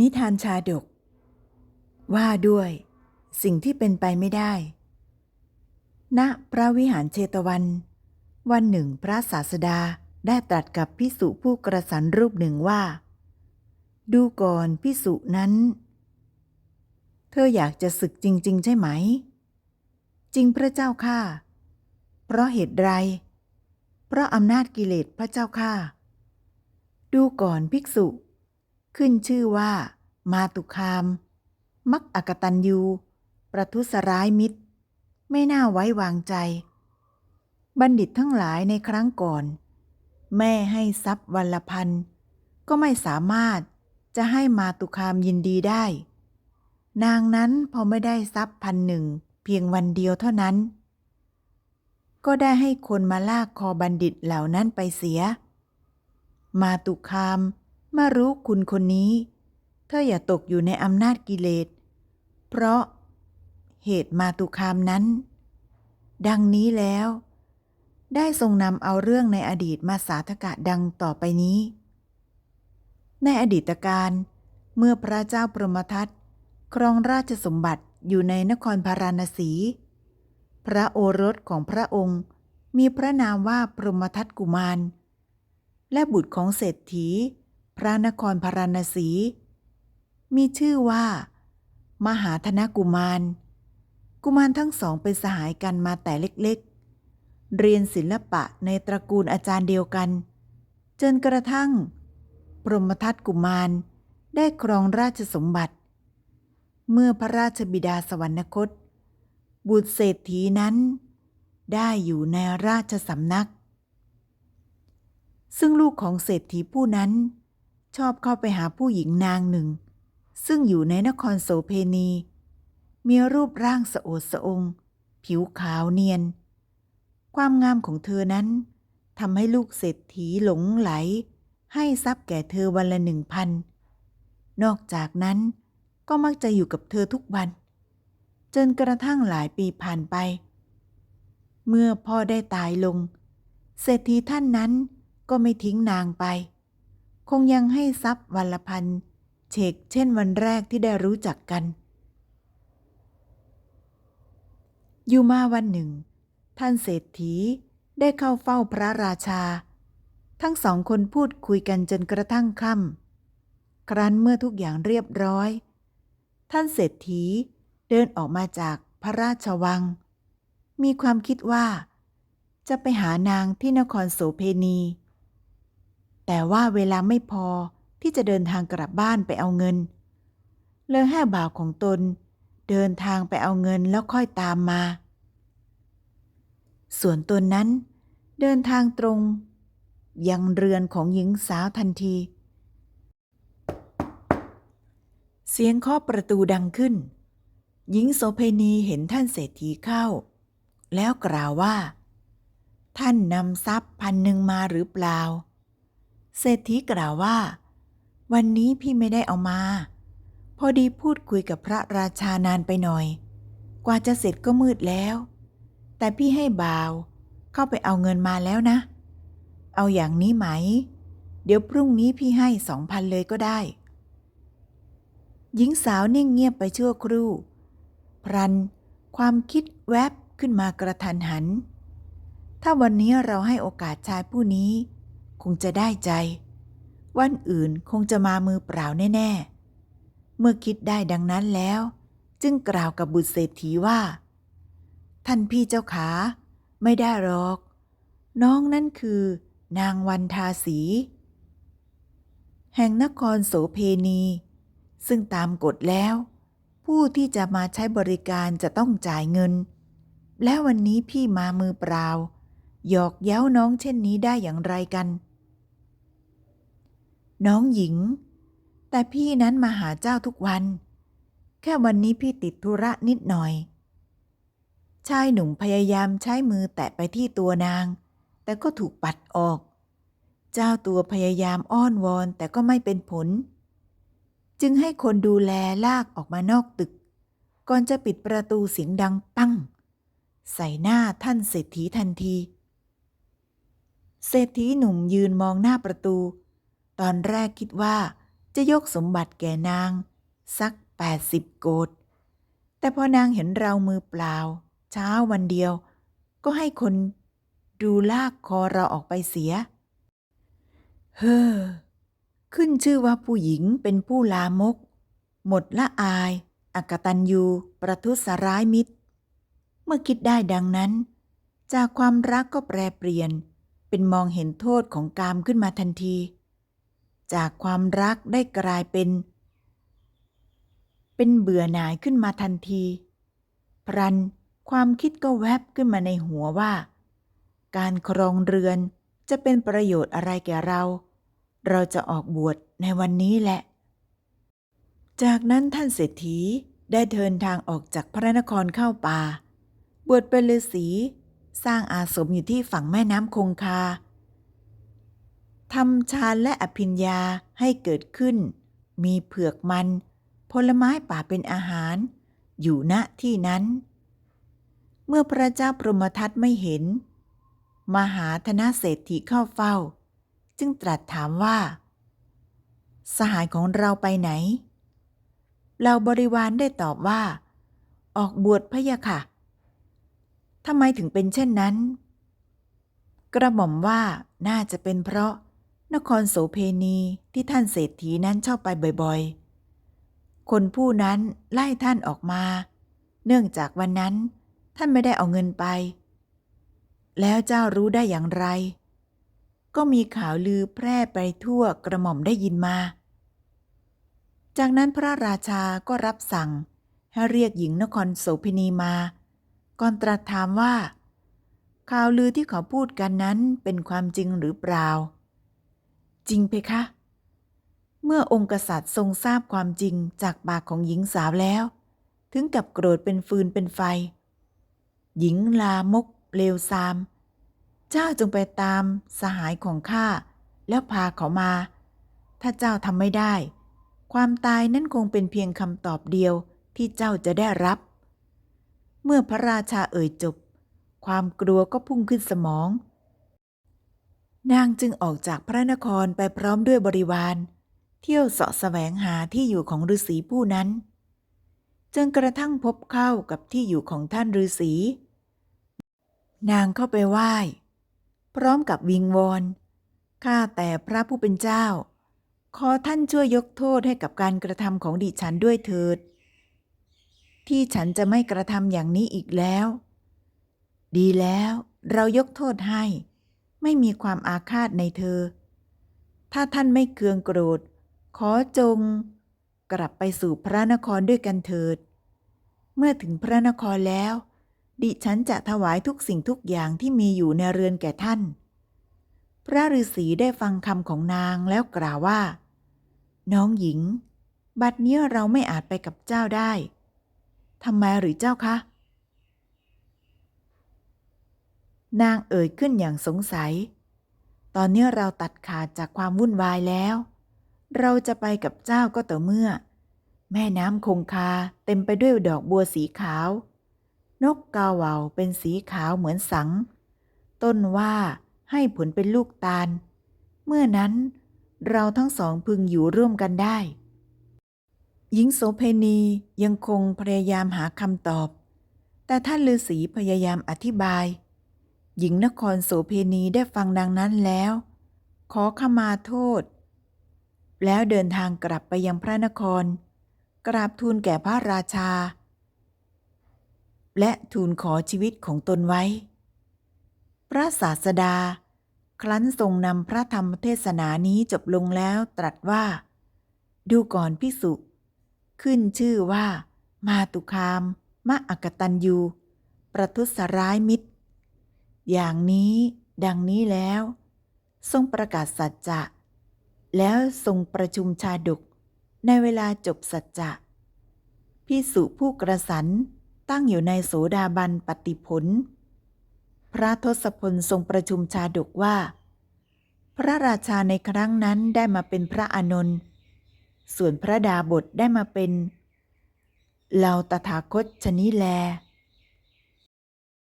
นิทานชาดก ว่าด้วย สิ่งที่เป็นไปไม่ได้ ณพระวิหารเชตวัน วันหนึ่งพระศาสดาได้ตรัสกับพิสุผู้กระสันรูปหนึ่งว่า ดูก่อนพิสุนั้น เธออยากจะศึกจริง ๆ ใช่ไหม จริงพระเจ้าข้าเพราะเหตุไร เพราะอำนาจกิเลสพระเจ้าข้าดูก่อนภิกษุ ขึ้นชื่อว่า มาตุคาม มักอกตันยู ประทุษร้ายมิตร ไม่น่าไว้วางใจ บัณฑิตทั้งหลายในครั้งก่อน แม่ให้ทรัพย์วันละพัน ก็ไม่สามารถจะให้มาตุคามยินดีได้ นางนั้นพอไม่ได้ทรัพย์พันหนึ่งเพียงวันเดียวเท่านั้น ก็ได้ให้คนมาลากคอบัณฑิตเหล่านั้นไปเสีย มาตุคาม มื่อรู้คุณคนนี้ เธออย่าตกอยู่ในอำนาจกิเลส เพราะเหตุมาตุคามนั้น ดังนี้แล้ว ได้ทรงนำเอาเรื่องในอดีตมาสาธกะดังต่อไปนี้ ในอดีตการเมื่อพระเจ้าปรมทัตครองราชสมบัติอยู่ในนครพาราณสี พระโอรสของพระองค์มีพระนามว่าปรมทัตกุมาร และบุตรของเศรษฐี พระนครพาราณสี มีชื่อว่า มหาธนกุมาร กุมารทั้งสองเป็นสหายกันมาแต่เล็กๆ เรียนศิลปะในตระกูลอาจารย์เดียวกัน จนกระทั่งปรหมทัตกุมารได้ครองราชสมบัติ เมื่อพระราชบิดาสวรรคต บุตรเศรษฐีนั้น ได้อยู่ในราชสำนักซึ่งลูกของเศรษฐีผู้นั้น ชอบเข้าไปหาผู้หญิงนางหนึ่ง ซึ่งอยู่ในนครโสเพณี มีรูปร่างสะโอดสะอง ผิวขาวเนียน ความงามของเธอนั้นทำให้ลูกเศรษฐีหลงไหล ให้ทรัพย์แก่เธอวันละหนึ่งพัน นอกจากนั้นก็มักจะอยู่กับเธอทุกวัน จนกระทั่งหลายปีผ่านไป เมื่อพ่อได้ตายลง เศรษฐีท่านนั้นก็ไม่ทิ้งนางไป คงยังให้ทรัพย์วันละพันเฉกเช่นวันแรกที่ได้รู้จักกัน อยู่มาวันหนึ่ง ท่านเศรษฐีได้เข้าเฝ้าพระราชา ทั้งสองคนพูดคุยกันจนกระทั่งค่ำครั้นเมื่อทุกอย่างเรียบร้อย ท่านเศรษฐีเดินออกมาจากพระราชวัง มีความคิดว่า จะไปหานางที่นครโสเพณี แต่ว่าเวลาไม่พอที่จะเดินทางกลับบ้านไปเอาเงิน เลยให้บ่าวของตน เดินทางไปเอาเงินแล้วค่อยตามมา ส่วนตนนั้น เดินทางตรง ยังเรือนของหญิงสาวทันที เสียงเคาะประตูดังขึ้น หญิงโสเพณีเห็นท่านเศรษฐีเข้า แล้วกล่าวว่า ท่านนำทรัพย์พันหนึ่งมาหรือเปล่า เศรษฐีกล่าวว่า วันนี้พี่ไม่ได้เอามา พอดีพูดคุยกับพระราชานานไปหน่อย กว่าจะเสร็จก็มืดแล้ว แต่พี่ให้บ่าว เข้าไปเอาเงินมาแล้วนะ เอาอย่างนี้ไหม เดี๋ยวพรุ่งนี้พี่ให้สองพันเลยก็ได้ หญิงสาวนิ่งเงียบไปชั่วครู่ พรัน ความคิดแวบขึ้นมากระทันหัน ถ้าวันนี้เราให้โอกาสชายผู้นี้ คงจะได้ใจ วันอื่นคงจะมามือเปล่าแน่ ๆ เมื่อคิดได้ดังนั้นแล้ว จึงกล่าวกับบุตรเศรษฐีว่า ท่านพี่เจ้าขา ไม่ได้หรอก น้องนั่นคือนางวันทาสี แห่งนครโสเพณี ซึ่งตามกฎแล้ว ผู้ที่จะมาใช้บริการจะต้องจ่ายเงิน และวันนี้พี่มามือเปล่าหยอกเย้าน้องเช่นนี้ได้อย่างไรกัน น้องหญิง แต่พี่นั้นมาหาเจ้าทุกวัน แค่วันนี้พี่ติดธุระนิดหน่อย ชายหนุ่มพยายามใช้มือแตะไปที่ตัวนาง แต่ก็ถูกปัดออก เจ้าตัวพยายามอ้อนวอนแต่ก็ไม่เป็นผล จึงให้คนดูแลลากออกมานอกตึก ก่อนจะปิดประตูเสียงดังปั้ง ใส่หน้าท่านเศรษฐีทันทีเศรษฐีหนุ่มยืนมองหน้าประตู ตอนแรกคิดว่าจะยกสมบัติแก่นาง สักแปดสิบโกดแต่พอนางเห็นเรามือเปล่า เช้าวันเดียว ก็ให้คนดูลากคอเราออกไปเสีย เฮ้อ ขึ้นชื่อว่าผู้หญิงเป็นผู้ลามก หมดละอายอักตันยูประทุษร้ายมิตร เมื่อคิดได้ดังนั้น จากความรักก็แปรเปลี่ยน เป็นมองเห็นโทษของกามขึ้นมาทันที จากความรักได้กลายเป็น เป็นเบื่อหน่ายขึ้นมาทันที พรันความคิดก็แวบขึ้นมาในหัวว่า การครองเรือนจะเป็นประโยชน์อะไรแก่เรา เราจะออกบวชในวันนี้แหละ จากนั้นท่านเศรษฐีได้เดินทางออกจากพระนครเข้าป่า บวชเป็นฤาษี สร้างอาสมอยู่ที่ฝั่งแม่น้ำคงคา ทำฌานและอภิญญาให้เกิดขึ้น มีเผือกมัน ผลไม้ป่าเป็นอาหาร อยู่ณที่นั้น เมื่อพระเจ้าพรหมทัตไม่เห็น มหาธนเศรษฐีเข้าเฝ้า จึงตรัสถามว่า สหายของเราไปไหน เราบริวารได้ตอบว่า ออกบวชพะยะค่ะทำไมถึงเป็นเช่นนั้น กระหม่อมว่าน่าจะเป็นเพราะ นครโสเพณีที่ท่านเศรษฐีนั้นชอบไปบ่อยๆ คนผู้นั้นไล่ท่านออกมา เนื่องจากวันนั้นท่านไม่ได้เอาเงินไป แล้วเจ้ารู้ได้อย่างไร ก็มีข่าวลือแพร่ไปทั่วกระหม่อมได้ยินมา จากนั้นพระราชาก็รับสั่งให้เรียกหญิงนครโสเภณีมา ก่อนตรัสถามว่า ข่าวลือที่เขาพูดกันนั้นเป็นความจริงหรือเปล่า จริงเพคะ เมื่อองค์กษัตริย์ทรงทราบความจริงจากปากของหญิงสาวแล้ว ถึงกับโกรธเป็นฟืนเป็นไฟ หญิงลามกเลวซาม เจ้าจงไปตามสหายของข้าแล้วพาเขามา ถ้าเจ้าทำไม่ได้ ความตายนั่นคงเป็นเพียงคำตอบเดียวที่เจ้าจะได้รับ เมื่อพระราชาเอ่ยจบ ความกลัวก็พุ่งขึ้นสมอง นางจึงออกจากพระนครไปพร้อมด้วยบริวาร เที่ยวเสาะแสวงหาที่อยู่ของฤาษีผู้นั้นจนกระทั่งพบเข้ากับที่อยู่ของท่านฤาษี นางเข้าไปไหว้ พร้อมกับวิงวอนข้าแต่พระผู้เป็นเจ้า ขอท่านช่วยยกโทษให้กับการกระทำของดิฉันด้วยเถิด ที่ฉันจะไม่กระทำอย่างนี้อีกแล้ว ดีแล้วเรายกโทษให้ ไม่มีความอาฆาตในเธอ ถ้าท่านไม่เคืองโกรธ ขอจง กลับไปสู่พระนครด้วยกันเถิด เมื่อถึงพระนครแล้ว ดิฉันจะถวายทุกสิ่งทุกอย่างที่มีอยู่ในเรือนแก่ท่าน พระฤาษีได้ฟังคำของนางแล้วกล่าวว่า น้องหญิง บัดเนี้ยเราไม่อาจไปกับเจ้าได้ทำไมหรือเจ้าคะ นางเอ่ยขึ้นอย่างสงสัย ตอนนี้เราตัดขาดจากความวุ่นวายแล้ว เราจะไปกับเจ้าก็ต่อเมื่อ แม่น้ำคงคาเต็มไปด้วยดอกบัวสีขาว นกกาเหว่าเป็นสีขาวเหมือนสัง ต้นว่าให้ผลเป็นลูกตาล เมื่อนั้นเราทั้งสองพึงอยู่ร่วมกันได้ หญิงโสเพณียังคงพยายามหาคำตอบ แต่ท่านฤาษีพยายามอธิบาย หญิงนครโสเพณีได้ฟังดังนั้นแล้ว ขอขมาโทษ แล้วเดินทางกลับไปยังพระนคร กราบทูลแก่พระราชา และทูลขอชีวิตของตนไว้ พระศาสดา ครั้นทรงนำพระธรรมเทศนานี้จบลงแล้วตรัสว่า ดูก่อนพิสุขึ้นชื่อว่า มาตุคาม มะอักตันยู ประทุษร้ายมิตร อย่างนี้ดังนี้แล้ว ทรงประกาศสัจจะ แล้วทรงประชุมชาดก ในเวลาจบสัจจะพิสุผู้กระสันตั้งอยู่ในโสดาบันปฏิผล พระทศพลทรงประชุมชาดกว่า พระราชาในครั้งนั้นได้มาเป็นพระอานนท์ส่วนพระดาบทได้มาเป็นเหล่าตถาคตชนิแล